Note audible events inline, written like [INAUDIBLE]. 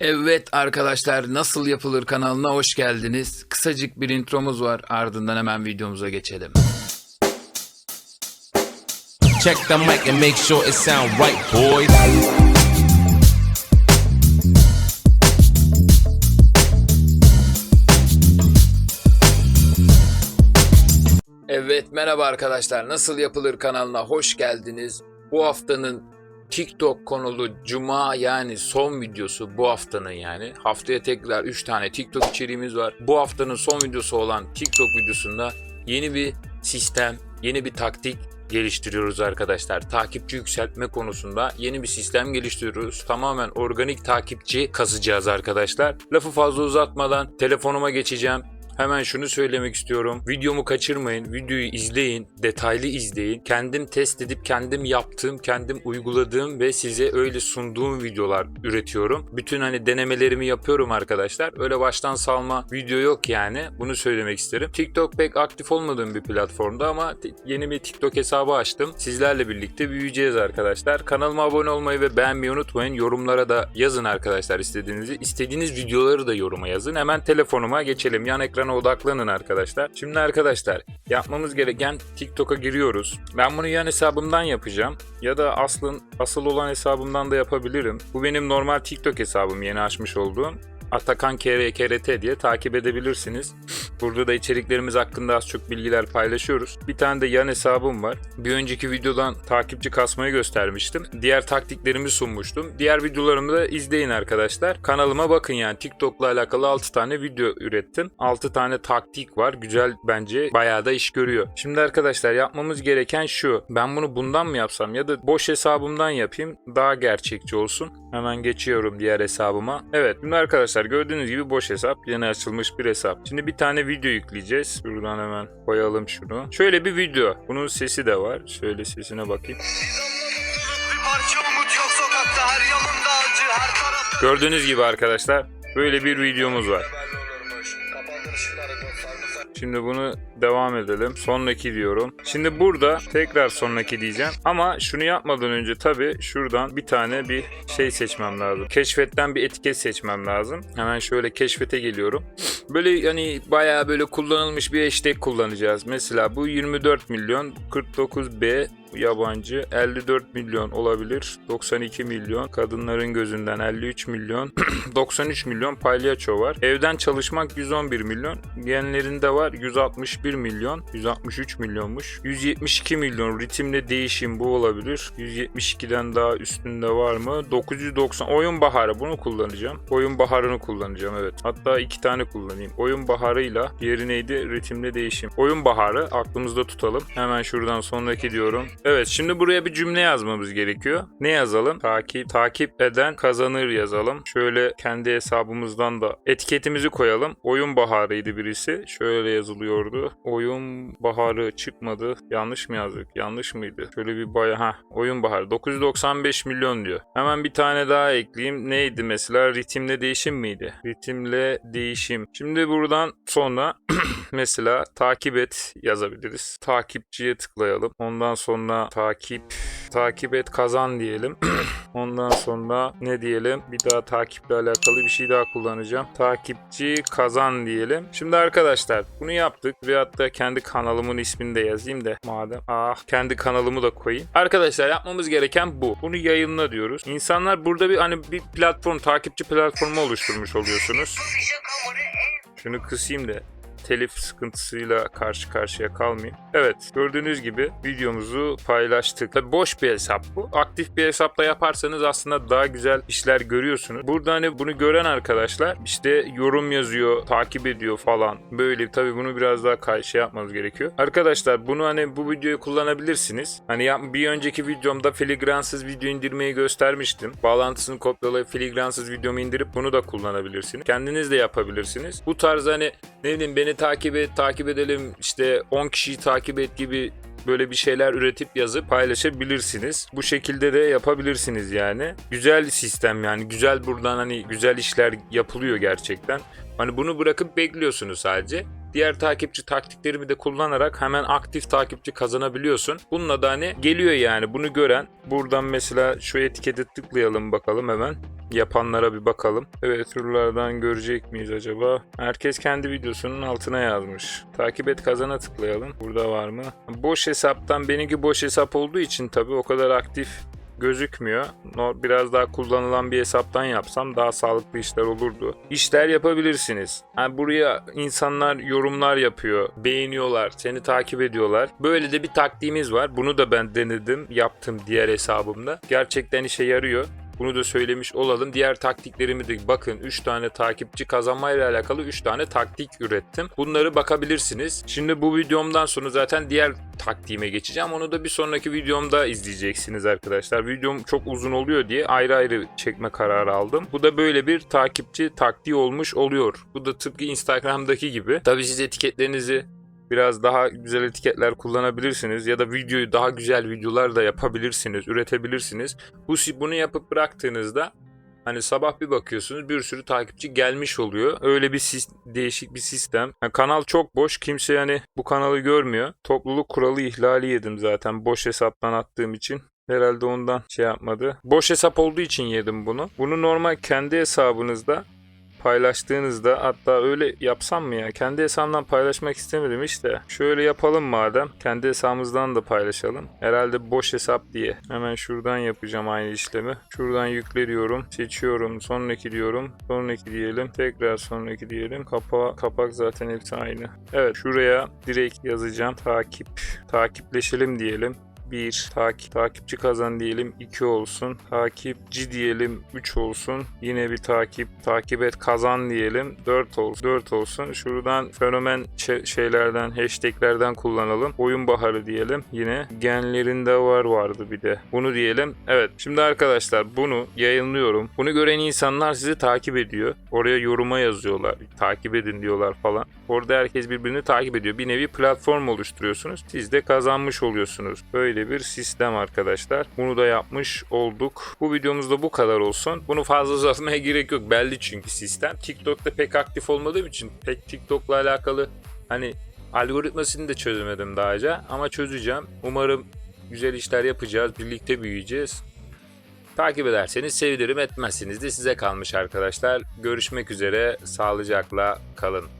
Evet arkadaşlar nasıl yapılır kanalına hoş geldiniz. Kısacık bir intromuz var ardından hemen videomuza geçelim. Check the mic and make sure it sound right, boys. Evet merhaba arkadaşlar nasıl yapılır kanalına hoş geldiniz. Bu haftanın TikTok konulu Cuma yani son videosu bu haftanın yani. Haftaya tekrar 3 tane TikTok içeriğimiz var. Bu haftanın son videosu olan TikTok videosunda yeni bir sistem, yeni bir taktik geliştiriyoruz arkadaşlar. Takipçi yükseltme konusunda yeni bir sistem geliştiriyoruz. Tamamen organik takipçi kasacağız arkadaşlar. Lafı fazla uzatmadan telefonuma geçeceğim. Hemen şunu söylemek istiyorum. Videomu kaçırmayın. Videoyu izleyin. Detaylı izleyin. Kendim test edip kendim yaptığım, kendim uyguladığım ve size öyle sunduğum videolar üretiyorum. Bütün hani denemelerimi yapıyorum arkadaşlar. Öyle baştan salma video yok yani. Bunu söylemek isterim. TikTok pek aktif olmadığım bir platformda ama yeni bir TikTok hesabı açtım. Sizlerle birlikte büyüyeceğiz arkadaşlar. Kanalıma abone olmayı ve beğenmeyi unutmayın. Yorumlara da yazın arkadaşlar istediğinizi. İstediğiniz videoları da yoruma yazın. Hemen telefonuma geçelim. Yan ekrana odaklanın arkadaşlar. Şimdi arkadaşlar yapmamız gereken TikTok'a giriyoruz. Ben bunu yan hesabımdan yapacağım. Ya da aslın asıl olan hesabımdan da yapabilirim. Bu benim normal TikTok hesabım yeni açmış olduğum. Atakan KRKRT diye takip edebilirsiniz. Burada da içeriklerimiz hakkında az çok bilgiler paylaşıyoruz. Bir tane de yan hesabım var. Bir önceki videodan takipçi kasmayı göstermiştim. Diğer taktiklerimi sunmuştum. Diğer videolarımı da izleyin arkadaşlar. Kanalıma bakın yani TikTok'la alakalı 6 tane video ürettim. 6 tane taktik var. Güzel bence. Bayağı da iş görüyor. Şimdi arkadaşlar yapmamız gereken şu. Ben bunu bundan mı yapsam ya da boş hesabımdan yapayım. Daha gerçekçi olsun. Hemen geçiyorum diğer hesabıma. Evet şimdi arkadaşlar gördüğünüz gibi boş hesap. Yeni açılmış bir hesap. Şimdi bir tane video yükleyeceğiz. Şuradan hemen koyalım şunu. Şöyle bir video. Bunun sesi de var. Şöyle sesine bakayım. Gördüğünüz gibi arkadaşlar böyle bir videomuz var. Şimdi bunu devam edelim. Sonraki diyorum. Şimdi burada tekrar sonraki diyeceğim. Ama şunu yapmadan önce tabii şuradan bir tane bir şey seçmem lazım. Keşfetten bir etiket seçmem lazım. Hemen şöyle keşfete geliyorum. Böyle yani bayağı böyle kullanılmış bir hashtag kullanacağız. Mesela bu 24 milyon 49B yabancı 54 milyon olabilir. 92 milyon kadınların gözünden 53 milyon [CLEARS THROAT] 93 milyon palyaço var. Evden çalışmak 111 milyon. Genlerinde var 161 milyon. 163 milyonmuş. 172 milyon ritimle değişim bu olabilir. 172'den daha üstünde var mı? 990 oyun baharı bunu kullanacağım. Oyun baharını kullanacağım evet. Hatta iki tane kullanayım. Oyun baharıyla diğeri neydi? Ritimle değişim. Oyun baharı aklımızda tutalım. Hemen şuradan sonraki diyorum. Evet şimdi buraya bir cümle yazmamız gerekiyor. Ne yazalım? Takip takip eden kazanır yazalım. Şöyle kendi hesabımızdan da etiketimizi koyalım. Oyun baharıydı birisi. Şöyle yazılıyordu. Oyun baharı çıkmadı. Yanlış mı yazdık? Yanlış mıydı? Şöyle bir baya ha oyun baharı 995 milyon diyor. Hemen bir tane daha ekleyeyim. Neydi mesela? Ritimle değişim miydi? Ritimle değişim. Şimdi buradan sonra [CLEARS THROAT] mesela takip et yazabiliriz. Takipçiye tıklayalım. Ondan sonra takip takip et kazan diyelim. [CLEARS THROAT] Ondan sonra ne diyelim? Bir daha takiple alakalı bir şey daha kullanacağım. Takipçi kazan diyelim. Şimdi arkadaşlar bunu yaptık ve hatta kendi kanalımın ismini de yazayım da madem. Ah kendi kanalımı da koyayım. Arkadaşlar yapmamız gereken bu. Bunu yayınla diyoruz. İnsanlar burada bir hani bir platform takipçi platformu oluşturmuş oluyorsunuz. Şunu kısayım da telif sıkıntısıyla karşı karşıya kalmayayım. Evet gördüğünüz gibi videomuzu paylaştık. Tabii boş bir hesap bu. Aktif bir hesapla yaparsanız aslında daha güzel işler görüyorsunuz. Burada hani bunu gören arkadaşlar işte yorum yazıyor, takip ediyor falan. Böyle tabii bunu biraz daha kay- şey yapmanız gerekiyor. Arkadaşlar bunu hani bu videoyu kullanabilirsiniz. Hani ya- bir önceki videomda filigransız video indirmeyi göstermiştim. Bağlantısını kopyalayıp filigransız videomu indirip bunu da kullanabilirsiniz. Kendiniz de yapabilirsiniz. Bu tarz hani ne bileyim beni takip et, takip edelim işte 10 kişiyi takip et gibi böyle bir şeyler üretip yazıp paylaşabilirsiniz. Bu şekilde de yapabilirsiniz yani. Güzel sistem yani. Güzel buradan hani güzel işler yapılıyor gerçekten. Hani bunu bırakıp bekliyorsunuz sadece. Diğer takipçi taktiklerimi de kullanarak hemen aktif takipçi kazanabiliyorsun. Bununla da hani geliyor yani bunu gören. Buradan mesela şu etiketi tıklayalım bakalım hemen. Yapanlara bir bakalım. Evet turlardan görecek miyiz acaba? Herkes kendi videosunun altına yazmış. Takip et kazana tıklayalım. Burada var mı? Boş hesaptan benimki boş hesap olduğu için tabii o kadar aktif gözükmüyor. Biraz daha kullanılan bir hesaptan yapsam daha sağlıklı işler olurdu. İşler yapabilirsiniz. Yani buraya insanlar yorumlar yapıyor, beğeniyorlar, seni takip ediyorlar. Böyle de bir taktiğimiz var. Bunu da ben denedim, yaptım diğer hesabımda. Gerçekten işe yarıyor. Bunu da söylemiş olalım. Diğer taktiklerimi de bakın 3 tane takipçi kazanmayla alakalı 3 tane taktik ürettim. Bunları bakabilirsiniz. Şimdi bu videomdan sonra zaten diğer taktiğime geçeceğim. Onu da bir sonraki videomda izleyeceksiniz arkadaşlar. Videom çok uzun oluyor diye ayrı ayrı çekme kararı aldım. Bu da böyle bir takipçi taktiği olmuş oluyor. Bu da tıpkı Instagram'daki gibi. Tabii siz etiketlerinizi biraz daha güzel etiketler kullanabilirsiniz ya da videoyu daha güzel videolar da yapabilirsiniz, üretebilirsiniz. Bu bunu yapıp bıraktığınızda hani sabah bir bakıyorsunuz bir sürü takipçi gelmiş oluyor. Öyle bir sis- değişik bir sistem. Yani kanal çok boş. Kimse yani bu kanalı görmüyor. Topluluk kuralı ihlali yedim zaten boş hesaptan attığım için. Herhalde ondan şey yapmadı. Boş hesap olduğu için yedim bunu. Bunu normal kendi hesabınızda paylaştığınızda hatta öyle yapsam mı ya? Kendi hesabımdan paylaşmak istemedim işte. Şöyle yapalım madem. Kendi hesabımızdan da paylaşalım. Herhalde boş hesap diye. Hemen şuradan yapacağım aynı işlemi. Şuradan yükle. Seçiyorum. Sonraki diyorum. Sonraki diyelim. Tekrar sonraki diyelim. Kapa kapak zaten hepsi aynı. Evet şuraya direkt yazacağım. Takip. Takipleşelim diyelim. 1 takip takipçi kazan diyelim 2 olsun. Takipçi diyelim 3 olsun. Yine bir takip takip et kazan diyelim 4 olsun. 4 olsun. Şuradan fenomen şey- şeylerden hashtaglerden kullanalım. Oyun baharı diyelim. Yine genlerinde var vardı bir de. Bunu diyelim. Evet. Şimdi arkadaşlar bunu yayınlıyorum. Bunu gören insanlar sizi takip ediyor. Oraya yoruma yazıyorlar. Takip edin diyorlar falan. Orada herkes birbirini takip ediyor. Bir nevi platform oluşturuyorsunuz. Siz de kazanmış oluyorsunuz. Böyle bir sistem arkadaşlar. Bunu da yapmış olduk. Bu videomuzda bu kadar olsun. Bunu fazla uzatmaya [LAUGHS] gerek yok. Belli çünkü sistem. TikTok'ta pek aktif olmadığım için pek TikTok'la alakalı hani algoritmasını da çözemedim daha önce. Ama çözeceğim. Umarım güzel işler yapacağız. Birlikte büyüyeceğiz. Takip ederseniz sevinirim etmezseniz de size kalmış arkadaşlar. Görüşmek üzere. Sağlıcakla kalın.